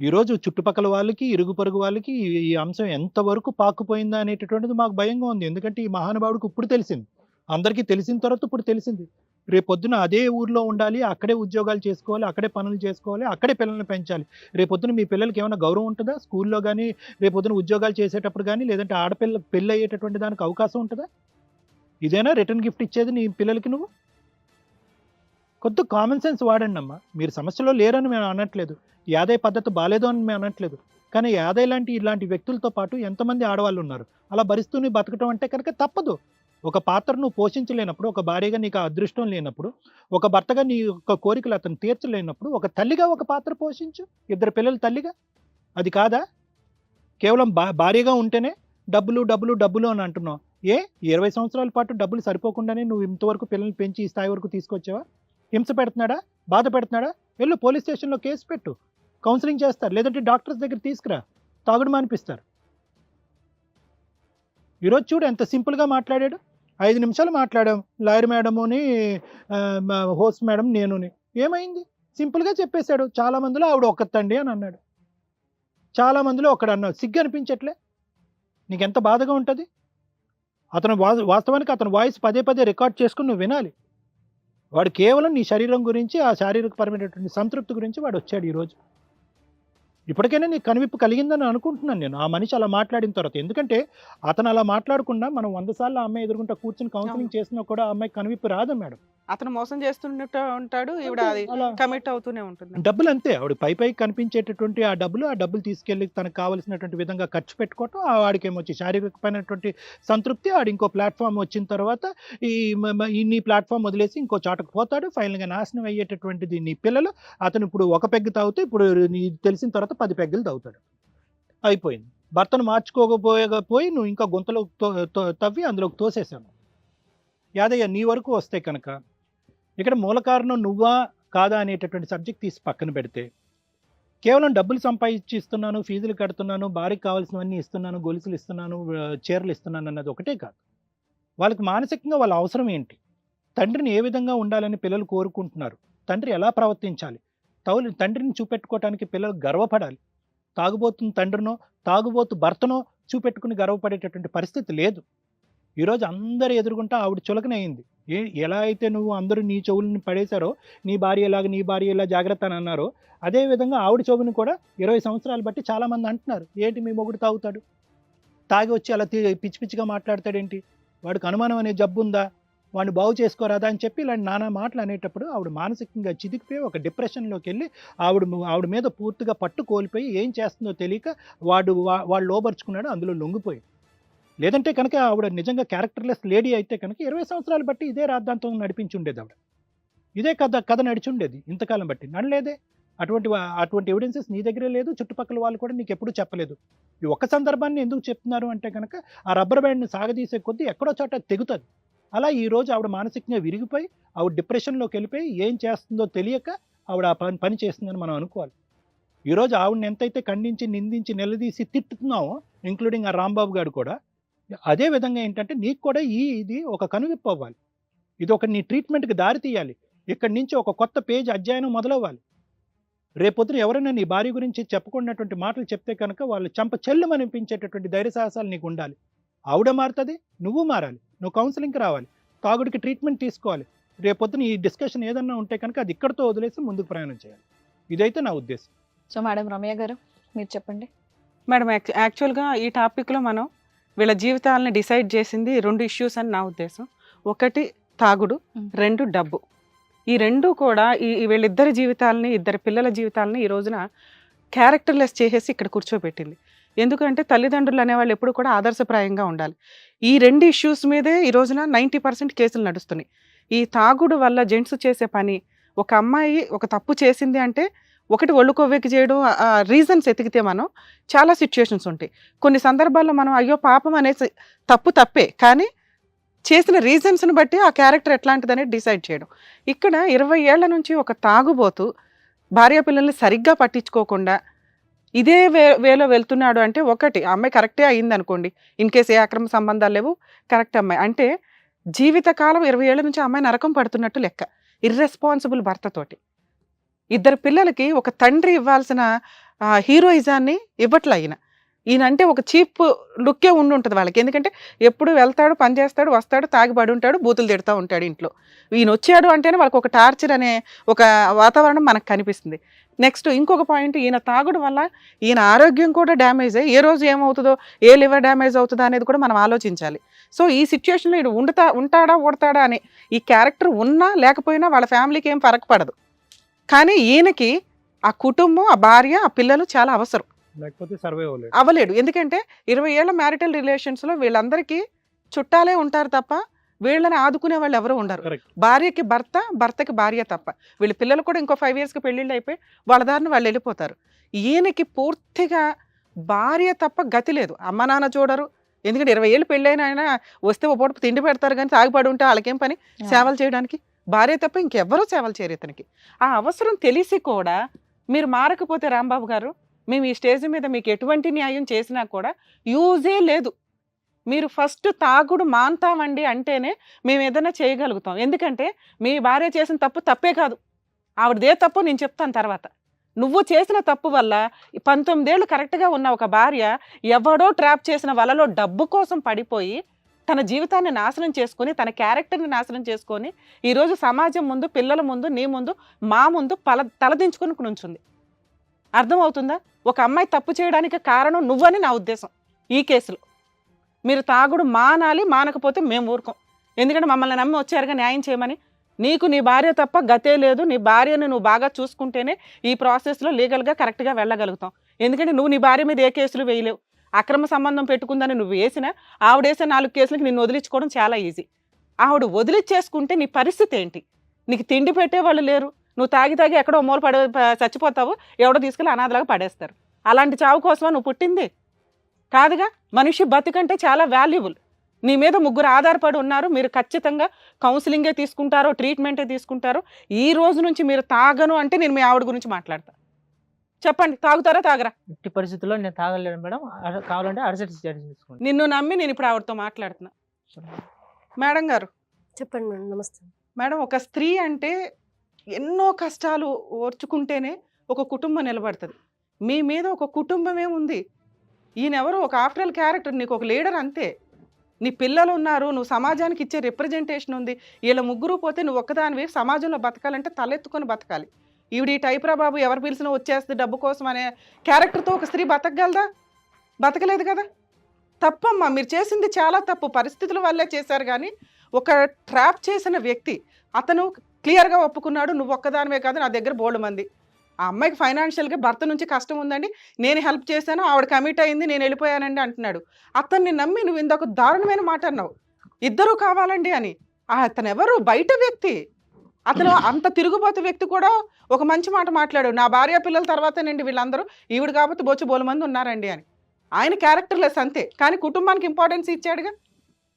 ఈరోజు చుట్టుపక్కల వాళ్ళకి ఇరుగు పొరుగు వాళ్ళకి ఈ- అంశం ఎంతవరకు పాకుపోయిందా అనేటటువంటిది మాకు భయంగా ఉంది. ఎందుకంటే ఈ మహానుభావుడికి ఇప్పుడు తెలిసింది. అందరికీ తెలిసిన తర్వాత ఇప్పుడు తెలిసింది. రేపు పొద్దున అదే ఊర్లో ఉండాలి అక్కడే ఉద్యోగాలు చేసుకోవాలి అక్కడే పనులు చేసుకోవాలి అక్కడే పిల్లల్ని పెంచాలి. రేపు పొద్దున మీ పిల్లలకి ఏమైనా గౌరవం ఉంటుందా? స్కూల్లో కానీ రేపు పొద్దున ఉద్యోగాలు చేసేటప్పుడు కానీ లేదంటే ఆడపిల్ల పెళ్ళి అయ్యేటటువంటి దానికి అవకాశం ఉంటుందా? ఇదేనా రిటర్న్ గిఫ్ట్ ఇచ్చేది నీ పిల్లలకి నువ్వు? కొద్ది కామన్ సెన్స్ వాడండి అమ్మా. మీరు సమస్యలో లేరని మేము అనట్లేదు. యాదయ్య పద్ధతి బాగాలేదు అని మేము అనట్లేదు. కానీ యాదయ్య లాంటి ఇలాంటి వ్యక్తులతో పాటు ఎంతమంది ఆడవాళ్ళు ఉన్నారు? అలా భరిస్తూనే బతకటం అంటే కనుక తప్పదు. ఒక పాత్ర నువ్వు పోషించలేనప్పుడు ఒక భార్యగా నీకు అదృష్టం లేనప్పుడు ఒక భర్తగా నీ యొక్క కోరికలు అతను తీర్చలేనప్పుడు ఒక తల్లిగా ఒక పాత్ర పోషించు. ఇద్దరు పిల్లలు తల్లిగా? అది కాదా? కేవలం భా భార్యగా ఉంటేనే డబ్బులు డబ్బులు డబ్బులు అని అంటున్నావు. ఏ? ఇరవై సంవత్సరాల పాటు డబ్బులు సరిపోకుండానే నువ్వు ఇంతవరకు పిల్లల్ని పెంచి ఈ స్థాయి వరకు తీసుకొచ్చావా? హింస పెడుతున్నాడా? బాధ పెడుతున్నాడా? వెళ్ళు పోలీస్ స్టేషన్లో కేసు పెట్టు. కౌన్సిలింగ్ చేస్తారు. లేదంటే డాక్టర్స్ దగ్గర తీసుకురా. తాగుడు మానిపిస్తారు. ఈరోజు చూడు ఎంత సింపుల్గా మాట్లాడాడు. ఐదు నిమిషాలు మాట్లాడాం. లాయర్ మేడముని హోస్ట్ మేడం నేనుని. ఏమైంది? సింపుల్గా చెప్పేశాడు. చాలా మందిలో ఆవిడ ఒక్కతండి అని అన్నాడు. చాలా మందిలో ఒకడు అన్నాడు. సిగ్గు అనిపించట్లే? నీకు ఎంత బాధగా ఉంటుంది? అతను వాస్తవానికి అతని వాయిస్ పదే పదే రికార్డ్ చేసుకుని నువ్వు వినాలి. వాడు కేవలం నీ శరీరం గురించి ఆ శారీరకపరమైనటువంటి సంతృప్తి గురించి వాడు వచ్చాడు ఈరోజు. ఇప్పటికైనా నీకు కనువిప్పు కలిగిందని అనుకుంటున్నాను నేను. ఆ మనిషి అలా మాట్లాడిన తర్వాత. ఎందుకంటే అతను అలా మాట్లాడకుండా మనం వంద సార్లు ఆ అమ్మాయి ఎదుర్కొంటా కూర్చొని కౌన్సిలింగ్ చేసినా కూడా ఆ అమ్మాయి కనువిప్పు రాదు మేడం. అతను మోసం చేస్తున్నట్టు ఉంటాడు ఈవిడ అది అలా కమిట్ అవుతూనే ఉంటుంది. డబ్బులు అంతే. ఆవిడ పై పై కనిపించేటటువంటి ఆ డబ్బులు ఆ డబ్బులు తీసుకెళ్ళి తనకు కావలసినటువంటి విధంగా ఖర్చు పెట్టుకోవటం ఆ వాడికి ఏమొచ్చి శారీరకమైనటువంటి సంతృప్తి ఆడు ఇంకో ప్లాట్ఫామ్ వచ్చిన తర్వాత ఈ మ- మ- ఈ నీ ప్లాట్ఫామ్ వదిలేసి ఇంకో చాటకు పోతాడు. ఫైనల్గా నాశనం అయ్యేటటువంటిది నీ పిల్లలు. అతను ఇప్పుడు ఒక పెగ్గు తాగితే ఇప్పుడు నీ తెలిసిన తర్వాత పది పెగ్గలు తాగుతాడు. అయిపోయింది. భర్తను మార్చుకోకపోయకపోయి నువ్వు ఇంకా గుంతలో తో- తవ్వి అందులోకి తోసేసాను యాదయ్య నీ వరకు వస్తే కనుక ఇక్కడ మూల కారణం నువ్వా కాదా అనేటటువంటి సబ్జెక్ట్ తీసి పక్కన పెడితే కేవలం డబ్బులు సంపాదించి ఇస్తున్నాను ఫీజులు కడుతున్నాను భార్యకి కావాల్సినవన్నీ ఇస్తున్నాను గొలుసులు ఇస్తున్నాను చీరలు ఇస్తున్నాను అన్నది ఒకటే కాదు. వాళ్ళకి మానసికంగా వాళ్ళ అవసరం ఏంటి? తండ్రిని ఏ విధంగా ఉండాలని పిల్లలు కోరుకుంటున్నారు? తండ్రి ఎలా ప్రవర్తించాలి? తౌలి తండ్రిని చూపెట్టుకోవటానికి పిల్లలు గర్వపడాలి. తాగుబోతున్న తండ్రినో తాగుబోతు భర్తనో చూపెట్టుకుని గర్వపడేటటువంటి పరిస్థితి లేదు. ఈరోజు అందరు ఎదుర్కొంటా ఆవిడ చులకనయింది ఏ ఎలా అయితే నువ్వు అందరూ నీ చెవులను పడేశారో నీ భార్య ఎలాగ నీ భార్య ఎలా జాగ్రత్త అని అన్నారో అదే విధంగా ఆవిడ చెవుని కూడా ఇరవై సంవత్సరాలు బట్టి చాలామంది అంటున్నారు. ఏంటి మీ మొగుడు తాగుతాడు? తాగి వచ్చి అలా తీ- పిచ్చి పిచ్చిగా మాట్లాడతాడేంటి? వాడికి అనుమానం అనే జబ్బు ఉందా? వాడిని బాగు చేసుకోరాదా అని చెప్పి ఇలాంటి నానా మాటలు అనేటప్పుడు ఆవిడ మానసికంగా చిదికిపోయి ఒక డిప్రెషన్లోకి వెళ్ళి ఆవిడ ఆవిడ మీద పూర్తిగా పట్టు కోల్పోయి ఏం చేస్తుందో తెలియక వాడు వా- వాడు లోపరుచుకున్నాడు అందులో లొంగిపోయి లేదంటే కనుక ఆవిడ నిజంగా క్యారెక్టర్లెస్ లేడీ అయితే కనుక ఇరవై సంవత్సరాలు బట్టి ఇదే రాద్ధాంతం నడిపించి ఉండేది ఆవిడ. ఇదే కథ కథ నడిచి ఉండేది ఇంతకాలం బట్టి. నడలేదే. అటువంటి అటువంటి ఎవిడెన్సెస్ నీ దగ్గరే లేదు చుట్టుపక్కల వాళ్ళు కూడా నీకు ఎప్పుడూ చెప్పలేదు. ఈ ఒక్క సందర్భాన్ని ఎందుకు చెప్తున్నారు అంటే కనుక ఆ రబ్బర్ బ్యాండ్ని సాగదీసే కొద్దీ ఎక్కడో చోట తెగుతుంది. అలా ఈరోజు ఆవిడ మానసికంగా విరిగిపోయి ఆవిడ డిప్రెషన్లోకి వెళ్ళిపోయి ఏం చేస్తుందో తెలియక ఆవిడ ఆ పని పని చేస్తుందని మనం అనుకోవాలి. ఈరోజు ఆవిడని ఎంతైతే ఖండించి నిందించి నిలదీసి తిట్టుతున్నామో ఇంక్లూడింగ్ ఆ రాంబాబు గారు కూడా అదే విధంగా ఏంటంటే నీకు కూడా ఈ ఇది ఒక కనువిప్పు అవ్వాలి. ఇది ఒక నీ ట్రీట్మెంట్కి దారి తీయాలి. ఇక్కడి నుంచి ఒక కొత్త పేజ్ అధ్యయనం మొదలవ్వాలి. రేపొద్దున ఎవరైనా నీ భార్య గురించి చెప్పుకున్నటువంటి మాటలు చెప్తే కనుక వాళ్ళు చంప చెల్లు ధైర్య సాహసాలు నీకు ఉండాలి. ఆవిడ మారుతుంది నువ్వు మారాలి. నువ్వు కౌన్సిలింగ్కి రావాలి. తాగుడికి ట్రీట్మెంట్ తీసుకోవాలి. రేపొద్దున ఈ డిస్కషన్ ఏదన్నా ఉంటే కనుక అది ఇక్కడితో వదిలేసి ముందుకు ప్రయాణం చేయాలి. ఇదైతే నా ఉద్దేశం. సో మేడం రమ్య గారు మీరు చెప్పండి. మేడం యాక్- యాక్చువల్గా ఈ టాపిక్లో మనం వీళ్ళ జీవితాలని డిసైడ్ చేసింది రెండు ఇష్యూస్ అని నా ఉద్దేశం. ఒకటి తాగుడు. రెండు డబ్బు. ఈ రెండు కూడా ఈ ఈ వీళ్ళిద్దరి జీవితాలని ఇద్దరి పిల్లల జీవితాలని ఈ రోజున క్యారెక్టర్లెస్ చేసేసి ఇక్కడ కూర్చోబెట్టింది. ఎందుకంటే తల్లిదండ్రులు అనేవాళ్ళు ఎప్పుడు కూడా ఆదర్శప్రాయంగా ఉండాలి. ఈ రెండు ఇష్యూస్ మీదే ఈ రోజున నైంటీ పర్సెంట్ కేసులు నడుస్తున్నాయి. ఈ తాగుడు వల్ల జెంట్స్ చేసే పని ఒక అమ్మాయి ఒక తప్పు చేసింది అంటే ఒకటి ఒళ్ళు కొవ్వెక్కి చేయడం రీజన్స్ ఎతికితే మనం చాలా సిచ్యుయేషన్స్ ఉంటాయి. కొన్ని సందర్భాల్లో మనం అయ్యో పాపం అనేసి తప్పు తప్పే కానీ చేసిన రీజన్స్ని బట్టి ఆ క్యారెక్టర్ ఎట్లాంటిదని డిసైడ్ చేయడం. ఇక్కడ ఇరవై ఏళ్ళ నుంచి ఒక తాగుబోతు భార్య పిల్లల్ని సరిగ్గా పట్టించుకోకుండా ఇదే వే వేలో వెళ్తున్నాడు అంటే ఒకటి ఆ అమ్మాయి కరెక్టే అయింది అనుకోండి ఇన్ కేసు ఏ అక్రమ సంబంధాలు లేవు కరెక్ట్ అమ్మాయి. అంటే జీవితకాలం ఇరవై ఏళ్ళ నుంచి అమ్మాయి నరకం పడుతున్నట్టు లెక్క. ఇర్రెస్పాన్సిబుల్ భర్తతోటి. ఇద్దరు పిల్లలకి ఒక తండ్రి ఇవ్వాల్సిన హీరోయిజాన్ని ఇవ్వట్లే ఈయన. ఈయనంటే ఒక చీప్ లుక్కే ఉండి ఉంటుంది వాళ్ళకి. ఎందుకంటే ఎప్పుడు వెళ్తాడు పని చేస్తాడు వస్తాడు తాగిబడి ఉంటాడు బూతులు తిడతా ఉంటాడు ఇంట్లో. ఈయన వచ్చాడు అంటేనే వాళ్ళకి ఒక టార్చర్ అనే ఒక వాతావరణం మనకు కనిపిస్తుంది. నెక్స్ట్ ఇంకొక పాయింట్ ఈయన తాగుడు వల్ల ఈయన ఆరోగ్యం కూడా డ్యామేజ్ అయ్యి ఏ రోజు ఏమవుతుందో ఏ లివర్ డ్యామేజ్ అవుతుందో అనేది కూడా మనం ఆలోచించాలి. సో ఈ సిచ్యువేషన్లో ఈయన ఉండుతా ఉంటాడా ఓడతాడా అని ఈ క్యారెక్టర్ ఉన్నా లేకపోయినా వాళ్ళ ఫ్యామిలీకి ఏం ఫరక్ పడదు. కానీ ఈయనకి ఆ కుటుంబం ఆ భార్య ఆ పిల్లలు చాలా అవసరం. లేకపోతే సర్వే అవ్వలేదు. అవ్వలేడు. ఎందుకంటే ఇరవై ఏళ్ళ మ్యారిటల్ రిలేషన్స్లో వీళ్ళందరికీ చుట్టాలే ఉంటారు తప్ప వీళ్ళని ఆదుకునే వాళ్ళు ఎవరు ఉండరు. భార్యకి భర్త భర్తకి భార్య తప్ప. వీళ్ళ పిల్లలు కూడా ఇంకో ఫైవ్ ఇయర్స్కి పెళ్ళిళ్ళు అయిపోయి వాళ్ళ దారిని వాళ్ళు వెళ్ళిపోతారు. ఈయనకి పూర్తిగా భార్య తప్ప గతి లేదు. అమ్మ నాన్న చూడరు. ఎందుకంటే ఇరవై ఏళ్ళు పెళ్ళైన ఆయన వస్తే ఒక పూట తిండి పెడతారు కానీ తాగిపడి ఉంటే వాళ్ళకేం పని? సేవలు చేయడానికి. భార్య తప్ప ఇంకెవ్వరూ సేవలు చేయరు ఇతనికి. ఆ అవసరం తెలిసి కూడా మీరు మారకపోతే రాంబాబు గారు మేము ఈ స్టేజ్ మీద మీకు ఎటువంటి న్యాయం చేసినా కూడా యూజే లేదు. మీరు ఫస్ట్ తాగుడు మాన్తామండి అంటేనే మేము ఏదైనా చేయగలుగుతాం. ఎందుకంటే మీ భార్య చేసిన తప్పు తప్పే కాదు. ఆవిడదే తప్పు నేను చెప్తాను తర్వాత. నువ్వు చేసిన తప్పు వల్ల పంతొమ్మిదేళ్ళు కరెక్ట్గా ఉన్న ఒక భార్య ఎవడో ట్రాప్ చేసిన వలలో డబ్బు కోసం పడిపోయి తన జీవితాన్ని నాశనం చేసుకొని తన క్యారెక్టర్ని నాశనం చేసుకొని ఈరోజు సమాజం ముందు పిల్లల ముందు నీ ముందు మా ముందు పల తలదించుకుని నుంచుంది. అర్థమవుతుందా? ఒక అమ్మాయి తప్పు చేయడానికి కారణం నువ్వని నా ఉద్దేశం ఈ కేసులో. మీరు తాగుడు మానాలి మానకపోతే మేము ఊరుకోం. ఎందుకంటే మమ్మల్ని నమ్మి వచ్చారుగా న్యాయం చేయమని. నీకు నీ భార్య తప్ప గతే లేదు. నీ భార్యను నువ్వు బాగా చూసుకుంటేనే ఈ ప్రాసెస్లో లీగల్గా కరెక్ట్గా వెళ్ళగలుగుతాం. ఎందుకంటే నువ్వు నీ భార్య మీద ఏ కేసులు వేయలేవు. అక్రమ సంబంధం పెట్టుకుందని నువ్వు వేసినా ఆవిడేసే నాలుగు కేసులకి నిన్ను వదిలించుకోవడం చాలా ఈజీ. ఆవిడ వదిలిచ్చేసుకుంటే నీ పరిస్థితి ఏంటి? నీకు తిండి పెట్టేవాళ్ళు లేరు. నువ్వు తాగి తాగి ఎక్కడో మూల పడే చచ్చిపోతావు. ఎవడో తీసుకెళ్ళి అనాథలాగా పడేస్తారు. అలాంటి చావు కోసమా నువ్వు పుట్టింది? కాదుగా మనిషి బతికంటే చాలా వాల్యుబుల్ నీ మీద ముగ్గురు ఆధారపడి ఉన్నారు మీరు ఖచ్చితంగా కౌన్సిలింగే తీసుకుంటారో ట్రీట్మెంటే తీసుకుంటారో ఈ రోజు నుంచి మీరు తాగను అంటే నేను మీ ఆవిడ గురించి మాట్లాడతా. చెప్పండి తాగుతారా తాగరా? ఎట్టి పరిస్థితుల్లో నేను తాగలేను మేడం. అర- కావాలంటే అరసటి తీసుకోండి. నిన్ను నమ్మి నేను ఇప్పుడు ఆవిడతో మాట్లాడుతున్నా. మేడం గారు. చెప్పండి మేడం నమస్తే. మేడం ఒక స్త్రీ అంటే ఎన్నో కష్టాలు ఓర్చుకుంటేనే ఒక కుటుంబం నిలబడుతుంది. మీ మీద ఒక కుటుంబమే ఉంది ఈయన ఎవరు ఒక ఆఫ్టర్ క్యారెక్టర్ నీకు ఒక లీడర్ అంతే. నీ పిల్లలు ఉన్నారు నువ్వు సమాజానికి ఇచ్చే రిప్రజెంటేషన్ ఉంది. వీళ్ళ ముగ్గురు పోతే నువ్వు ఒక్కదానివి సమాజంలో బతకాలంటే తలెత్తుకొని బతకాలి. ఈవిడ ఈ టైపురా బాబు ఎవరు పిలిచినా వచ్చేస్తుంది డబ్బు కోసం అనే క్యారెక్టర్తో ఒక స్త్రీ బతకగలదా? బతకలేదు కదా. తప్పమ్మా మీరు చేసింది చాలా తప్పు. పరిస్థితుల వల్లే చేశారు కానీ ఒక ట్రాప్ చేసిన వ్యక్తి అతను క్లియర్గా ఒప్పుకున్నాడు నువ్వు ఒక్కదానివే కాదు నా దగ్గర బోల్డ్ మంది. ఆ అమ్మాయికి ఫైనాన్షియల్గా భర్త నుంచి కష్టం ఉందండి. నేను హెల్ప్ చేశాను ఆవిడ కమిట్ అయింది నేను వెళ్ళిపోయానండి అంటున్నాడు. అతన్ని నమ్మి నువ్వు ఇందాక దారుణమైన మాట అన్నావు. ఇద్దరు కావాలండి అని. ఆ అతను ఎవరు బయట వ్యక్తి. అతను అంత తిరుగుబోతు వ్యక్తి కూడా ఒక మంచి మాట మాట్లాడు నా భార్య పిల్లల తర్వాతనండి వీళ్ళందరూ. ఈవిడ కాబట్టి బొచ్చు బోలు మంది ఉన్నారండి అని. ఆయన క్యారెక్టర్లెస్ అంతే. కానీ కుటుంబానికి ఇంపార్టెన్స్ ఇచ్చాడుగా.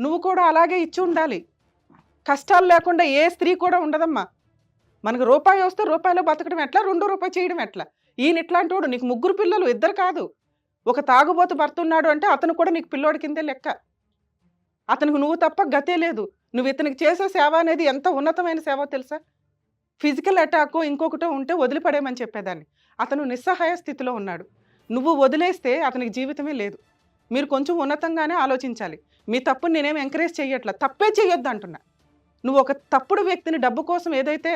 నువ్వు కూడా అలాగే ఇచ్చి ఉండాలి. కష్టాలు లేకుండా ఏ స్త్రీ కూడా ఉండదమ్మా. మనకు రూపాయి వస్తే రూపాయలో బతకడం ఎట్లా? రెండో రూపాయి చేయడం ఎట్లా? ఈయన ఇట్లాంటి వాడు నీకు ముగ్గురు పిల్లలు ఇద్దరు కాదు. ఒక తాగుబోతు భర్త ఉన్నాడు అంటే అతను కూడా నీకు పిల్లోడి కిందే లెక్క. అతనికి నువ్వు తప్ప గతే లేదు. నువ్వు ఇతనికి చేసే సేవ అనేది ఎంత ఉన్నతమైన సేవ తెలుసా? ఫిజికల్ అటాక్ ఇంకొకటో ఉంటే వదిలిపడేయమని చెప్పేదాన్ని. అతను నిస్సహాయ స్థితిలో ఉన్నాడు. నువ్వు వదిలేస్తే అతనికి జీవితమే లేదు. మీరు కొంచెం ఉన్నతంగానే ఆలోచించాలి. మీ తప్పుని నేనేం ఎంకరేజ్ చేయట్లా తప్పే చేయొద్దు అంటున్నా నువ్వు ఒక తప్పుడు వ్యక్తిని డబ్బు కోసం ఏదైతే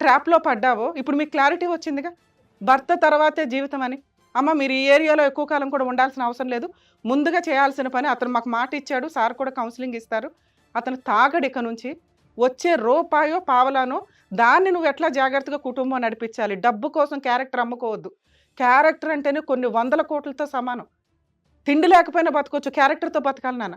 ట్రాప్లో పడ్డావో? ఇప్పుడు మీకు క్లారిటీ వచ్చిందిగా? భర్త తర్వాతే జీవితం అని. అమ్మ మీరు ఈ ఏరియాలో ఎక్కువ కాలం కూడా ఉండాల్సిన అవసరం లేదు. ముందుగా చేయాల్సిన పని అతను మాకు మాట ఇచ్చాడు సార్ కూడా కౌన్సిలింగ్ ఇస్తారు. అతను తాగడు ఇక నుంచి. వచ్చే రూపాయో పావలానో దాన్ని నువ్వు ఎట్లా జాగ్రత్తగా కుటుంబం నడిపించాలి? డబ్బు కోసం క్యారెక్టర్ అమ్ముకోవద్దు. క్యారెక్టర్ అంటేనే కొన్ని వందల కోట్లతో సమానం. తిండి లేకపోయినా బతకొచ్చు క్యారెక్టర్తో బతకాలి నాన్న.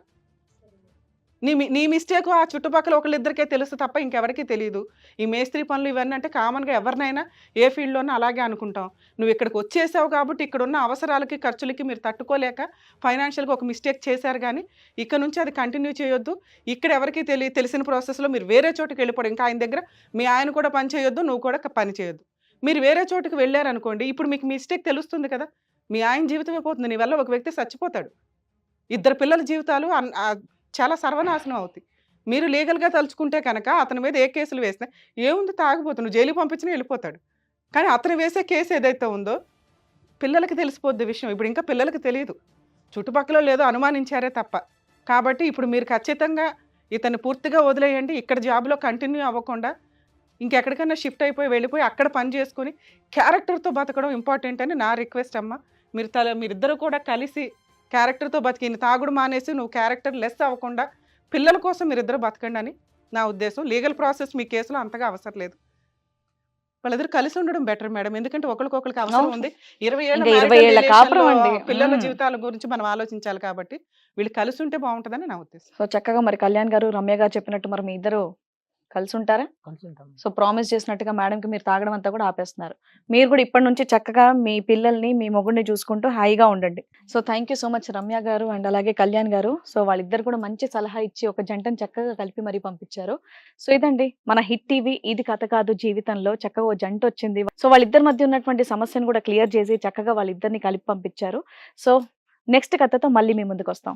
నీ నీ మిస్టేక్ ఆ చుట్టుపక్కల ఒకళ్ళిద్దరికే తెలుసు తప్ప ఇంకెవరికీ తెలియదు ఈ మేస్త్రి పనులు ఇవన్నీ అంటే కామన్గా ఎవరినైనా ఏ ఫీల్డ్లోనూ అలాగే అనుకుంటాం. నువ్వు ఇక్కడికి వచ్చేసావు కాబట్టి ఇక్కడ ఉన్న అవసరాలకి ఖర్చులకి మీరు తట్టుకోలేక ఫైనాన్షియల్గా ఒక మిస్టేక్ చేశారు కానీ ఇక్కడ నుంచి అది కంటిన్యూ చేయొద్దు. ఇక్కడ ఎవరికి తెలియ తెలిసిన ప్రాసెస్లో మీరు వేరే చోటుకి వెళ్ళిపోవడం. ఇంకా ఆయన దగ్గర మీ ఆయన కూడా పని చేయొద్దు నువ్వు కూడా పని చేయొద్దు. మీరు వేరే చోటుకి వెళ్ళారనుకోండి ఇప్పుడు మీకు మిస్టేక్ తెలుస్తుంది కదా మీ ఆయన జీవితమే పోతుంది. నీ వల్ల ఒక వ్యక్తి చచ్చిపోతాడు. ఇద్దరు పిల్లల జీవితాలు అన్- చాలా సర్వనాశనం అవుతాయి. మీరు లీగల్గా తలుచుకుంటే కనుక అతని మీద ఏ కేసులు వేసినా ఏముంది తాగిపోతుంది నువ్వు జైలుకి పంపించినా వెళ్ళిపోతాడు. కానీ అతను వేసే కేసు ఏదైతే ఉందో పిల్లలకి తెలిసిపోద్ది విషయం. ఇప్పుడు ఇంకా పిల్లలకి తెలియదు చుట్టుపక్కల లేదో అనుమానించారే తప్ప. కాబట్టి ఇప్పుడు మీరు ఖచ్చితంగా ఇతను పూర్తిగా వదిలేయండి. ఇక్కడ జాబ్లో కంటిన్యూ అవ్వకుండా ఇంకెక్కడికైనా షిఫ్ట్ అయిపోయి వెళ్ళిపోయి అక్కడ పని చేసుకొని క్యారెక్టర్తో బతకడం ఇంపార్టెంట్ అని నా రిక్వెస్ట్ అమ్మ. మీరు తల మీరిద్దరూ కూడా కలిసి క్యారెక్టర్తో బతికి ఈయన తాగుడు మానేసి నువ్వు క్యారెక్టర్ లెస్ అవ్వకుండా పిల్లల కోసం మీరిద్దరు బతకండి అని నా ఉద్దేశం లీగల్ ప్రాసెస్ మీ కేసులో అంతగా అవసరం లేదు వాళ్ళిద్దరు కలిసి ఉండడం బెటర్ మేడం ఎందుకంటే ఒకరికొకరికి అవసరం. ఉంది ఇరవై ఏళ్ళ. పిల్లల. జీవితాల గురించి మనం ఆలోచించాలి కాబట్టి వీళ్ళు కలిసి ఉంటే బాగుంటుందని నా ఉద్దేశం సో చక్కగా మరి కళ్యాణ్ గారు రమ్య గారు చెప్పినట్టు మరి మీ ఇద్దరు కలిసి ఉంటారా సో ప్రామిస్ చేసినట్టుగా మేడం కి మీరు తాగడం అంతా కూడా ఆపేస్తున్నారు. మీరు కూడా ఇప్పటి నుంచి చక్కగా మీ పిల్లల్ని మీ మొగుడిని చూసుకుంటూ హాయిగా ఉండండి. So thank you so much Ramya గారు అండ్ అలాగే కళ్యాణ్ గారు. సో వాళ్ళిద్దరు కూడా మంచి సలహా ఇచ్చి ఒక జంటను చక్కగా కలిపి మరీ పంపించారు. సో ఇదండి మన హిట్ టీవీ ఇది కథ కాదు జీవితంలో. చక్కగా ఓ జంట వచ్చింది. సో వాళ్ళిద్దరి మధ్య ఉన్నటువంటి సమస్యను కూడా క్లియర్ చేసి చక్కగా వాళ్ళిద్దరిని కలిపి పంపించారు. సో నెక్స్ట్ కథతో మళ్ళీ మీ ముందుకు వస్తాం